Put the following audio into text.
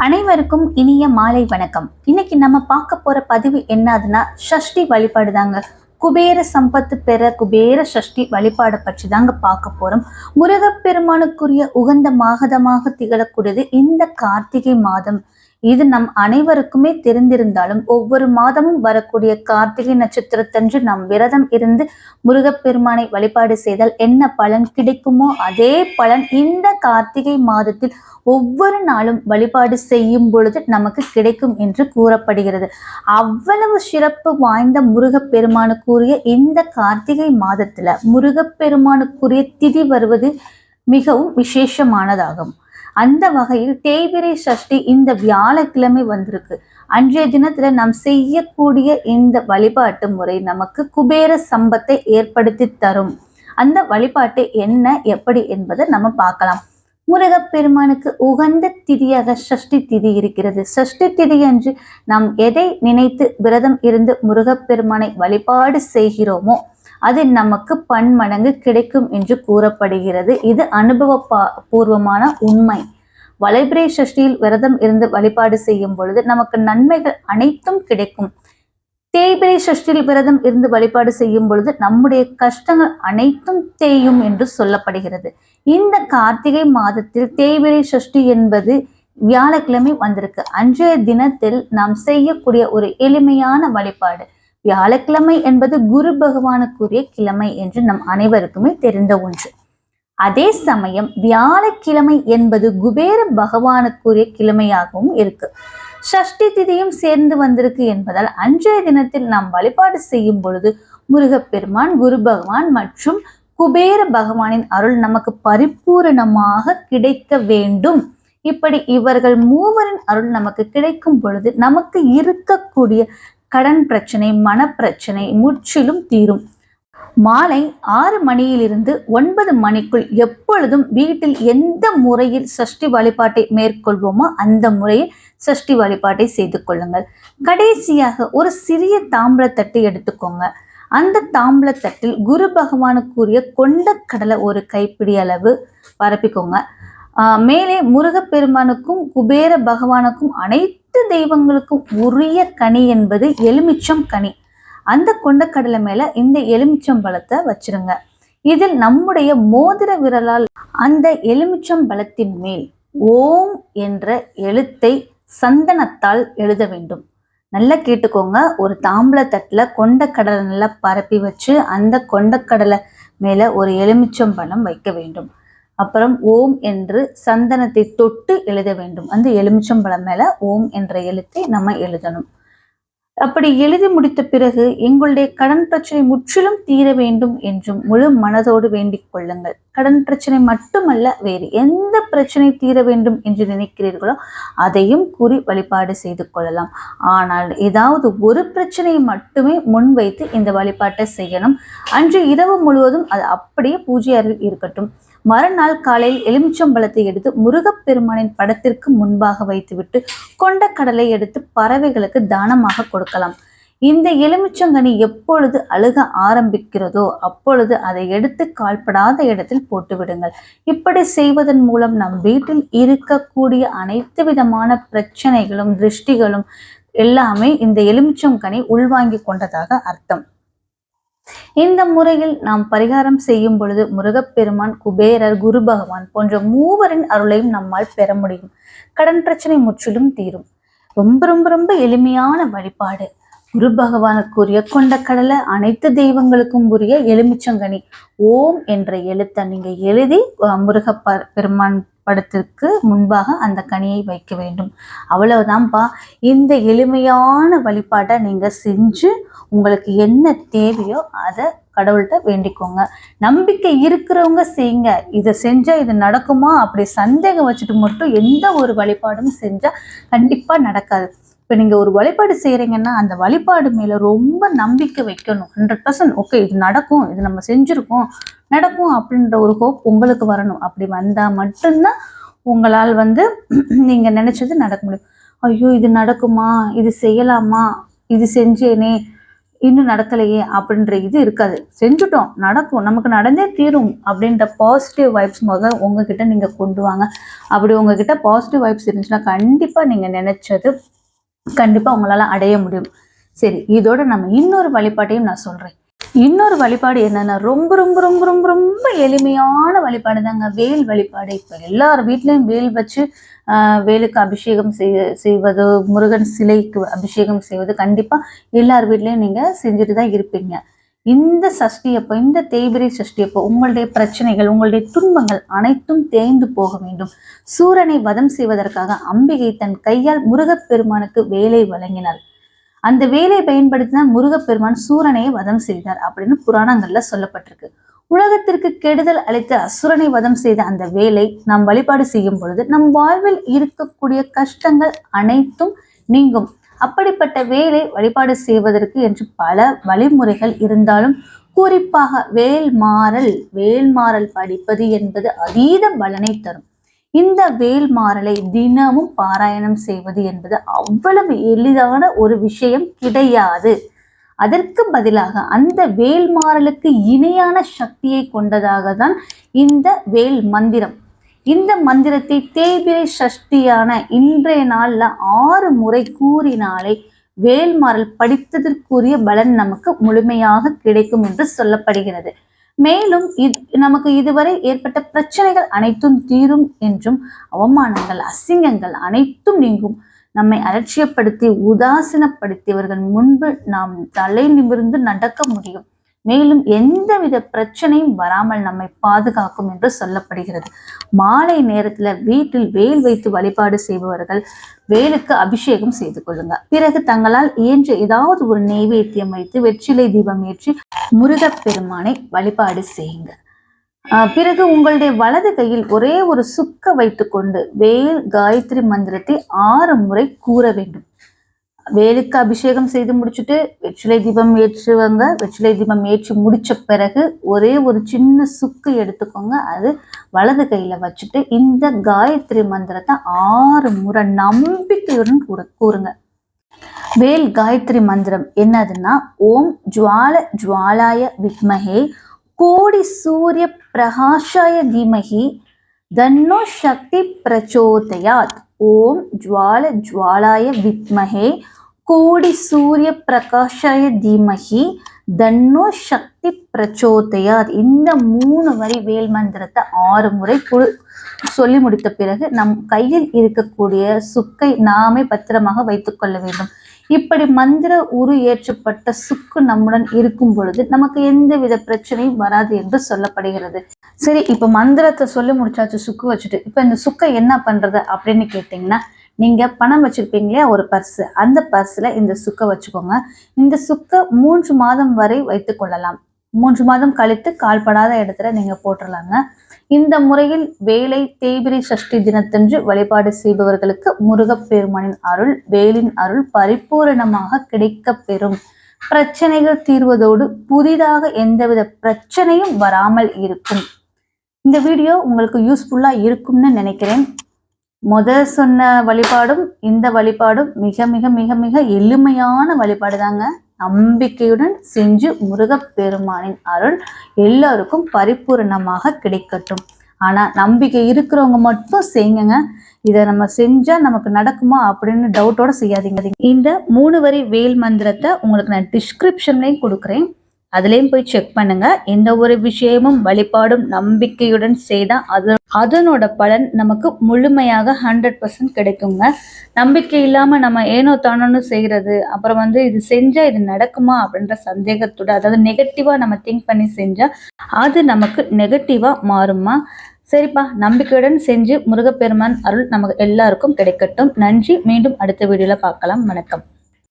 அனைவருக்கும் இனிய மாலை வணக்கம். இன்னைக்கு நம்ம பார்க்க போற பதிவு என்னதுன்னா ஷஷ்டி வழிபாடு தாங்க குபேர சம்பத்து பெற குபேர சஷ்டி வழிபாடு பற்றி தாங்க பார்க்க போறோம். முருகப்பெருமானுக்குரிய உகந்த மாகதமாக திகழக்கூடியது இந்த கார்த்திகை மாதம். இது நம் அனைவருக்குமே தெரிந்திருந்தாலும் ஒவ்வொரு மாதமும் வரக்கூடிய கார்த்திகை நட்சத்திரத்தன்று நாம் விரதம் இருந்து முருகப்பெருமானை வழிபாடு செய்தால் என்ன பலன் கிடைக்குமோ அதே பலன் இந்த கார்த்திகை மாதத்தில் ஒவ்வொரு நாளும் வழிபாடு செய்யும் பொழுது நமக்கு கிடைக்கும் என்று கூறப்படுகிறது. அவ்வளவு சிறப்பு வாய்ந்த முருகப்பெருமானுக்குரிய இந்த கார்த்திகை மாதத்துல முருகப்பெருமானுக்குரிய திதி வருவது மிகவும் விசேஷமானதாகும். அந்த வகையில் தேய்பிரை சஷ்டி இந்த வியாழக்கிழமை வந்திருக்கு. அன்றைய தினத்துல நாம் செய்யக்கூடிய இந்த வழிபாட்டு முறை நமக்கு குபேர சம்பத்தை ஏற்படுத்தி தரும். அந்த வழிபாட்டு என்ன எப்படி என்பதை நம்ம பார்க்கலாம். முருகப்பெருமானுக்கு உகந்த திதியாக சஷ்டி திதி இருக்கிறது. சஷ்டி திதி அன்று நாம் எதை நினைத்து விரதம் இருந்து முருகப்பெருமானை வழிபாடு செய்கிறோமோ அது நமக்கு பன்மடங்கு கிடைக்கும் என்று கூறப்படுகிறது. இது அனுபவ பூர்வமான உண்மை. வளைபிரை சஷ்டியில் விரதம் இருந்து வழிபாடு செய்யும் பொழுது நமக்கு நன்மைகள் அனைத்தும் கிடைக்கும். தேய்பிரை சஷ்டியில் விரதம் இருந்து வழிபாடு செய்யும் பொழுது நம்முடைய கஷ்டங்கள் அனைத்தும் தேயும் என்று சொல்லப்படுகிறது. இந்த கார்த்திகை மாதத்தில் தேய்பிரை சஷ்டி என்பது வியாழக்கிழமை வந்திருக்கு. அன்றைய தினத்தில் நாம் செய்யக்கூடிய ஒரு எளிமையான வழிபாடு. வியாழக்கிழமை என்பது குரு பகவானுக்குரிய கிழமை என்று நம் அனைவருக்குமே தெரிந்த ஒன்று. அதே சமயம் வியாழக்கிழமை என்பது குபேர பகவானுக்குரிய கிழமையாகவும் இருக்கு. சஷ்டி திதியும் சேர்ந்து வந்திருக்கு என்பதால் அன்றைய தினத்தில் நாம் வழிபாடு செய்யும் பொழுது முருகப்பெருமான் குரு பகவான் மற்றும் குபேர பகவானின் அருள் நமக்கு பரிபூரணமாக கிடைக்க வேண்டும். இப்படி இவர்கள் மூவரின் அருள் நமக்கு கிடைக்கும் பொழுது நமக்கு இருக்கக்கூடிய கடன் பிரச்சனை மனப்பிரச்சனை முற்றிலும் தீரும். மாலை ஆறு மணியிலிருந்து ஒன்பது மணிக்குள் எப்பொழுதும் வீட்டில் எந்த முறையில் சஷ்டி வழிபாட்டை மேற்கொள்வோமோ அந்த முறையில் சஷ்டி வழிபாட்டை செய்து கொள்ளுங்கள். கடைசியாக ஒரு சிறிய தாம்பளத்தட்டு எடுத்துக்கோங்க. அந்த தாம்பளத்தட்டில் குரு பகவானுக்குரிய கொண்ட கடலை ஒரு கைப்பிடி அளவு பரப்பிக்கோங்க. மேலே முருகப்பெருமானுக்கும் குபேர பகவானுக்கும் அனைத்து தெய்வங்களுக்கும் உரிய கனி என்பது எலுமிச்சம் கனி. அந்த கொண்டக்கடலை மேல இந்த எலுமிச்சம் பழத்தை வச்சிருங்க. இதில் நம்முடைய மோதிர விரலால் அந்த எலுமிச்சம் பழத்தின் மேல் ஓம் என்ற எழுத்தை சந்தனத்தால் எழுத வேண்டும். நல்லா கேட்டுக்கோங்க. ஒரு தாம்பள தட்டில் கொண்டக்கடலை நல்லா பரப்பி வச்சு அந்த கொண்டக்கடலை மேலே ஒரு எலுமிச்சம் பழம் வைக்க வேண்டும். அப்புறம் ஓம் என்று சந்தனத்தை தொட்டு எழுத வேண்டும். அந்த எலுமிச்சம்பழம் மேல ஓம் என்ற எழுத்தை நம்ம எழுதணும். அப்படி எழுதி முடித்த பிறகு எங்களுடைய கடன் பிரச்சனை முற்றிலும் தீர வேண்டும் என்றும் முழு மனதோடு வேண்டிக் கொள்ளுங்கள். கடன் பிரச்சனை மட்டுமல்ல வேறு எந்த பிரச்சனை தீர வேண்டும் என்று நினைக்கிறீர்களோ அதையும் கூறி வழிபாடு செய்து கொள்ளலாம். ஆனால் ஏதாவது ஒரு பிரச்சனையை மட்டுமே முன்வைத்து இந்த வழிபாட்டை செய்யணும். அன்று இரவு முழுவதும் அது அப்படியே பூஜை அருள் இருக்கட்டும். மறுநாள் காலையில் எலுமிச்சம்பழத்தை எடுத்து முருகப்பெருமானின் படத்திற்கு முன்பாக வைத்துவிட்டு கொண்ட கடலை எடுத்து பறவைகளுக்கு தானமாக கொடுக்கலாம். இந்த எலுமிச்சங்கனி எப்பொழுது அழுக ஆரம்பிக்கிறதோ அப்பொழுது அதை எடுத்து கால்படாத இடத்தில் போட்டுவிடுங்கள். இப்படி செய்வதன் மூலம் நம் வீட்டில் இருக்கக்கூடிய அனைத்து விதமான பிரச்சனைகளும் திருஷ்டிகளும் எல்லாமே இந்த எலுமிச்சங்கனி உள்வாங்கி கொண்டதாக அர்த்தம். இந்த முறையில் நாம் பரிகாரம் செய்யும் பொழுது முருகப்பெருமான் குபேரர் குரு பகவான் போன்ற மூவரின் அருளையும் நம்மால் பெற முடியும். கடன் பிரச்சனை முற்றிலும் தீரும். ரொம்ப ரொம்ப ரொம்ப எளிமையான வழிபாடு. குரு பகவானுக்குரிய கொண்ட கடலை அனைத்து தெய்வங்களுக்கும் உரிய எலுமிச்சங்கனி ஓம் என்ற எழுத்தை நீங்க எழுதி முருக பெருமான் படத்திற்கு முன்பாக அந்த கனியை வைக்க வேண்டும். அவ்வளவுதான்ப்பா இந்த எளிமையான வழிபாட்டை நீங்க செஞ்சு உங்களுக்கு என்ன தேவையோ அதை கடவுள்கிட்ட வேண்டிக்கோங்க. நம்பிக்கை இருக்கிறவங்க செய்யுங்க. இதை செஞ்சா இது நடக்குமா? அப்படி சந்தேகம் வச்சுட்டு மட்டும் எந்த ஒரு வழிபாடும் செஞ்சா கண்டிப்பா நடக்காது. இப்போ நீங்கள் ஒரு வழிபாடு செய்கிறீங்கன்னா அந்த வழிபாடு மேலே ரொம்ப நம்பிக்கை வைக்கணும். ஹண்ட்ரட் பர்சன்ட் ஓகே இது நடக்கும். இது நம்ம செஞ்சுருக்கோம். நடக்கும் அப்படின்ற ஒரு ஹோப் உங்களுக்கு வரணும். அப்படி வந்தால் மட்டும்தான் உங்களால் வந்து நீங்கள் நினச்சது நடக்க முடியும். ஐயோ இது நடக்குமா? இது செய்யலாமா? இது செஞ்சேனே. இன்னும் நடக்கலையே அப்படின்ற இது இருக்காது. செஞ்சுட்டோம் நடக்கும். நமக்கு நடந்தே தீரும் அப்படின்ற பாசிட்டிவ் வைப்ஸ் முதல் உங்ககிட்ட நீங்க கொண்டு வாங்க. அப்படி உங்ககிட்ட பாசிட்டிவ் வைப்ஸ் இருந்துச்சுன்னா கண்டிப்பா நீங்க நினைச்சது கண்டிப்பா உங்களால அடைய முடியும். சரி இதோட நம்ம இன்னொரு வழிபாட்டையும் நான் சொல்றேன். இன்னொரு வழிபாடு என்னன்னா ரொம்ப ரொம்ப ரொம்ப ரொம்ப ரொம்ப எளிமையான வழிபாடு தாங்க வேல் வழிபாடு. இப்போ எல்லார் வீட்லேயும் வேல் வச்சு வேலுக்கு அபிஷேகம் செய்ய செய்வது முருகன் சிலைக்கு அபிஷேகம் செய்வது கண்டிப்பாக எல்லார் வீட்லேயும் நீங்கள் செஞ்சுட்டு தான் இருப்பீங்க. இந்த சஷ்டி அப்போ இந்த தேய்பிரை சஷ்டி அப்போ உங்களுடைய பிரச்சனைகள் உங்களுடைய துன்பங்கள் அனைத்தும் தேய்ந்து போக வேண்டும். சூரனை வதம் செய்வதற்காக அம்பிகை தன் கையால் முருகப்பெருமானுக்கு வேலை வழங்கினாள். அந்த வேலையை பயன்படுத்தி தான் முருகப்பெருமான் சூரனை வதம் செய்தார் அப்படின்னு புராணங்கள்ல சொல்லப்பட்டிருக்கு. உலகத்திற்கு கெடுதல் அளித்த அசுரனை வதம் செய்த அந்த வேலை நாம் வழிபாடு செய்யும் பொழுது நம் வாழ்வில் இருக்கக்கூடிய கஷ்டங்கள் அனைத்தும் நீங்கும். அப்படிப்பட்ட வேலை வழிபாடு செய்வதற்கு என்று பல வழிமுறைகள் இருந்தாலும் குறிப்பாக வேல்மாறல் வேல்மாறல் படிப்பது என்பது அதீத பலனை தரும். இந்த வேல்மாறலை தினமும் பாராயணம் செய்வது என்பது அவ்வளவு எளிதான ஒரு விஷயம் கிடையாது. அதற்கு பதிலாக அந்த வேல்மாறலுக்கு இணையான சக்தியை கொண்டதாக தான் இந்த வேல் மந்திரம். இந்த மந்திரத்தை தேய்பிரை சஷ்டியான இன்றைய நாள்ல ஆறு முறை கூறினாலே வேல்மாறல் படித்ததற்குரிய பலன் நமக்கு முழுமையாக கிடைக்கும் என்று சொல்லப்படுகிறது. மேலும் இது நமக்கு இதுவரை ஏற்பட்ட பிரச்சனைகள் அனைத்தும் தீரும் என்றும் அவமானங்கள் அசிங்கங்கள் அனைத்தும் நீங்கும். நம்மை அலட்சியப்படுத்தி உதாசீனப்படுத்தியவர்கள் முன்பு நாம் தலை நிமிர்ந்து நடக்க முடியும். மேலும் எந்தவித பிரச்சனையும் வராமல் நம்மை பாதுகாக்கும் என்று சொல்லப்படுகிறது. மாலை நேரத்துல வீட்டில் வேல் வைத்து வழிபாடு செய்பவர்கள் வேலுக்கு அபிஷேகம் செய்து கொள்ளுங்க. பிறகு தங்களால் இயன்ற ஏதாவது ஒரு நெய்வேத்தியம் வைத்து வெற்றிலை தீபம் ஏற்றி முருகப்பெருமானை வழிபாடு செய்யுங்க. ஆஹ் பிறகு உங்களுடைய வலது கையில் ஒரே ஒரு சுக்க வைத்துக்கொண்டு வேல் காயத்ரி மந்திரத்தை ஆறு முறை கூற வேண்டும். வேலுக்கு அபிஷேகம் செய்து முடிச்சுட்டு வெற்றிலை தீபம் ஏற்றுவாங்க. வெற்றிலை தீபம் ஏற்றி முடிச்ச பிறகு ஒரே ஒரு சின்ன சுக்கு எடுத்துக்கோங்க. அது வலது கையில வச்சுட்டு இந்த காயத்ரி மந்திரத்தை ஆறு முறை நம்பிக்கையுடன் கூட கூறுங்க. வேல் காயத்ரி மந்திரம் என்னதுன்னா ஓம் ஜுவால ஜுவாலாய வித்மகே கோடி சூரிய பிரகாஷாய தீமகி தன்னோ சக்தி பிரச்சோதயாத். ஓம் ஜுவால ஜுவாலாய வித்மஹே கோடி சூரிய பிரகாஷாய தீமஹி தன்னோ சக்தி பிரச்சோதயாத். இந்த மூணு வரி வேல் மந்திரத்தை ஆறு முறை குழு சொல்லி முடித்த பிறகு நம் கையில் இருக்கக்கூடிய சுக்கை நாமே பத்திரமாக வைத்துக்கொள்ள வேண்டும். இப்படி மந்திர உரு ஏற்றப்பட்ட சுக்கு நம்முடன் இருக்கும் பொழுது நமக்கு எந்த வித பிரச்சனையும் வராது என்று சொல்லப்படுகிறது. சரி இப்ப மந்திரத்தை சொல்லி முடிச்சாச்சு சுக்கு வச்சுட்டு. இப்ப இந்த சுக்கை என்ன பண்றது அப்படின்னு கேட்டீங்கன்னா நீங்க பணம் வச்சிருப்பீங்க இல்லையா ஒரு பர்ஸ். அந்த பர்ஸ்ல இந்த சுக்கை வச்சுக்கோங்க. இந்த சுக்கை மூன்று மாதம் வரை வைத்துக் கொள்ளலாம். மூன்று மாதம் கழித்து கால்படாத இடத்துல நீங்க போட்டுடலாங்க இந்த முறையில் வேலை தேய்பிரி சஷ்டி தினத்தன்று வழிபாடு செய்பவர்களுக்கு முருகப்பெருமானின் அருள் வேலின் அருள் பரிபூரணமாக கிடைக்கப் பெறும் பிரச்சனைகள் தீர்வதோடு புதிதாக எந்தவித பிரச்சனையும் வராமல் இருக்கும். இந்த வீடியோ உங்களுக்கு யூஸ்ஃபுல்லா இருக்கும்னு நினைக்கிறேன். முதல் சொன்ன வழிபாடும் இந்த வழிபாடும் மிக மிக மிக மிக எளிமையான வழிபாடு தாங்க நம்பிக்கையுடன் செஞ்சு முருகப்பெருமானின் அருள் எல்லோருக்கும் பரிபூரணமாக கிடைக்கட்டும். ஆனால் நம்பிக்கை இருக்கிறவங்க மட்டும் செய்யுங்க. இதை நம்ம செஞ்சால் நமக்கு நடக்குமா அப்படின்னு டவுட்டோட செய்யாதீங்க. இந்த மூணு வரி வேல் மந்திரத்தை உங்களுக்கு நான் டிஸ்கிரிப்ஷன்லேயும் கொடுக்குறேன். அதுலேயும் போய் செக் பண்ணுங்க. எந்த ஒரு விஷயமும் வழிபாடும் நம்பிக்கையுடன் செய்தால் அது அதனோட பலன் நமக்கு முழுமையாக ஹண்ட்ரட் பர்சன்ட் கிடைக்குங்க. நம்பிக்கை இல்லாமல் நம்ம ஏனோ தானோன்னு செய்கிறது அப்புறம் வந்து இது செஞ்சால் இது நடக்குமா அப்படின்ற சந்தேகத்தோட அதாவது நெகட்டிவாக நம்ம திங்க் பண்ணி செஞ்சால் அது நமக்கு நெகட்டிவாக மாறுமா சரிப்பா நம்பிக்கையுடன் செஞ்சு முருகப்பெருமான் அருள் நமக்கு எல்லாருக்கும் கிடைக்கட்டும். நன்றி மீண்டும் அடுத்த வீடியோவில் பார்க்கலாம். வணக்கம்.